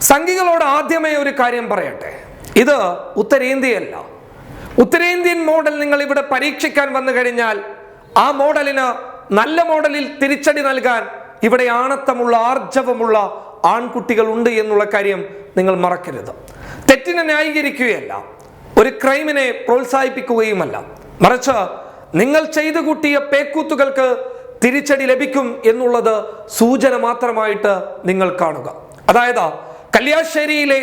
സംഘികളോട് ആദ്യമേ ഒരു കാര്യം പറയട്ടെ. ഇത് ഉത്തരേന്ത്യയല്ല. ഉത്തരേന്ത്യൻ മോഡൽ നിങ്ങൾ ഇവിടെ പരീക്ഷിക്കാൻ വന്നു കഴിഞ്ഞാൽ ആ മോഡലിന് നല്ല മോഡലിൽ തിരിച്ചടി നൽകാൻ ഇവിടെ ആണത്തമുള്ള ആർജവമുള്ള ആൺകുട്ടികൾ ഉണ്ട് എന്നുള്ള കാര്യം നിങ്ങൾ മറക്കരുത്. തെറ്റിനെ ന്യായീകരിക്കുകയല്ല. ഒരു ക്രൈമിനെ പ്രോത്സാഹിപ്പിക്കുകയുമല്ല. മറിച്ച് നിങ്ങൾ ചെയ്തു കൂട്ടിയ പേക്കൂത്തുകൾക്ക് തിരിച്ചടി ലഭിക്കും എന്നുള്ളത് സൂചന മാത്രമായിട്ട് നിങ്ങൾ കാണുക. അതായത് കല്യാശ്ശേരിയിലെ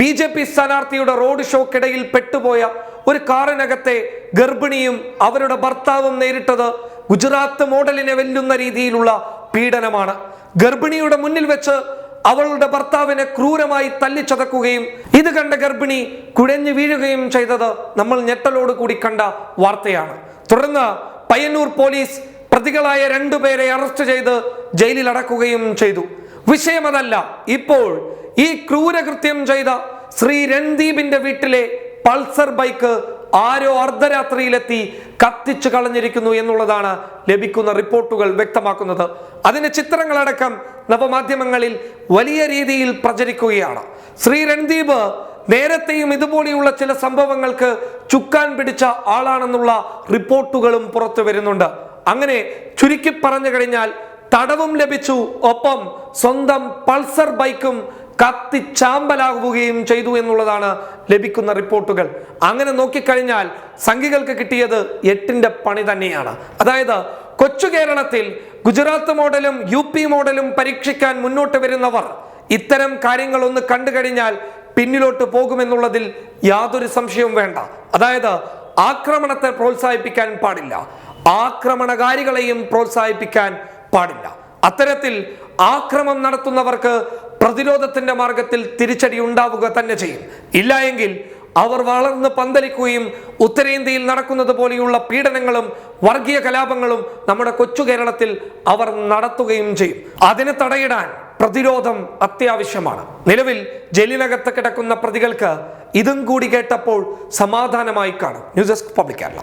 ബി ജെ പി സ്ഥാനാർത്ഥിയുടെ റോഡ് ഷോക്കിടയിൽ പെട്ടുപോയ ഒരു കാറിനകത്തെ ഗർഭിണിയും അവരുടെ ഭർത്താവും നേരിട്ടത് ഗുജറാത്ത് മോഡലിനെ വെല്ലുന്ന രീതിയിലുള്ള പീഡനമാണ്. ഗർഭിണിയുടെ മുന്നിൽ വെച്ച് അവളുടെ ഭർത്താവിനെ ക്രൂരമായി തല്ലിച്ചതക്കുകയും ഇത് കണ്ട ഗർഭിണി കുഴഞ്ഞു വീഴുകയും ചെയ്തത് നമ്മൾ ഞെട്ടലോട് കൂടി കണ്ട വാർത്തയാണ്. തുടർന്ന് പയ്യന്നൂർ പോലീസ് പ്രതികളായ രണ്ടുപേരെ അറസ്റ്റ് ചെയ്ത് ജയിലിൽ അടക്കുകയും ചെയ്തു. വിഷയമതല്ല ഇപ്പോൾ ഈ ക്രൂരകൃത്യം ചെയ്ത ശ്രീ രൺദീപിന്റെ വീട്ടിലെ പൾസർ ബൈക്ക് ആരോ അർദ്ധരാത്രിയിലെത്തി കത്തിച്ചു കളഞ്ഞിരിക്കുന്നു എന്നുള്ളതാണ് ലഭിക്കുന്ന റിപ്പോർട്ടുകൾ വ്യക്തമാക്കുന്നത്. അതിന്റെ ചിത്രങ്ങളടക്കം നവമാധ്യമങ്ങളിൽ വലിയ രീതിയിൽ പ്രചരിക്കുകയാണ്. ശ്രീ രൺദീപ് നേരത്തെയും ഇതുപോലെയുള്ള ചില സംഭവങ്ങൾക്ക് ചുക്കാൻ പിടിച്ച ആളാണെന്നുള്ള റിപ്പോർട്ടുകളും പുറത്തു വരുന്നുണ്ട്. അങ്ങനെ ചുരുക്കി പറഞ്ഞു കഴിഞ്ഞാൽ തടവും ലഭിച്ചു. ഒപ്പം സ്വന്തം പൾസർ ബൈക്കും കത്തിച്ചാമ്പലാകുകയും ചെയ്തു എന്നുള്ളതാണ് ലഭിക്കുന്ന റിപ്പോർട്ടുകൾ. അങ്ങനെ നോക്കിക്കഴിഞ്ഞാൽ സംഘികൾക്ക് കിട്ടിയത് എട്ടിന്റെ പണി തന്നെയാണ്. അതായത് കൊച്ചു കേരളത്തിൽ ഗുജറാത്ത് മോഡലും യു പി മോഡലും പരീക്ഷിക്കാൻ മുന്നോട്ട് വരുന്നവർ ഇത്തരം കാര്യങ്ങൾ ഒന്ന് കണ്ടു കഴിഞ്ഞാൽ പിന്നിലോട്ട് പോകുമെന്നുള്ളതിൽ യാതൊരു സംശയവും വേണ്ട. അതായത് ആക്രമണത്തെ പ്രോത്സാഹിപ്പിക്കാൻ പാടില്ല. ആക്രമണകാരികളെയും പ്രോത്സാഹിപ്പിക്കാൻ പാടില്ല. അത്തരത്തിൽ ആക്രമം നടത്തുന്നവർക്ക് പ്രതിരോധത്തിന്റെ മാർഗത്തിൽ തിരിച്ചടി ഉണ്ടാവുക തന്നെ ചെയ്യും. ഇല്ല എങ്കിൽ അവർ വളർന്ന് പന്തലിക്കുകയും ഉത്തരേന്ത്യയിൽ നടക്കുന്നത് പോലെയുള്ള പീഡനങ്ങളും വർഗീയ കലാപങ്ങളും നമ്മുടെ കൊച്ചു കേരളത്തിൽ അവർ നടത്തുകയും ചെയ്യും. അതിനെ തടയിടാൻ പ്രതിരോധം അത്യാവശ്യമാണ്. നിലവിൽ ജയിലിനകത്ത് കിടക്കുന്ന പ്രതികൾക്ക് ഇതും കൂടി കേട്ടപ്പോൾ സമാധാനമായി കാണും. News desk public Kerala.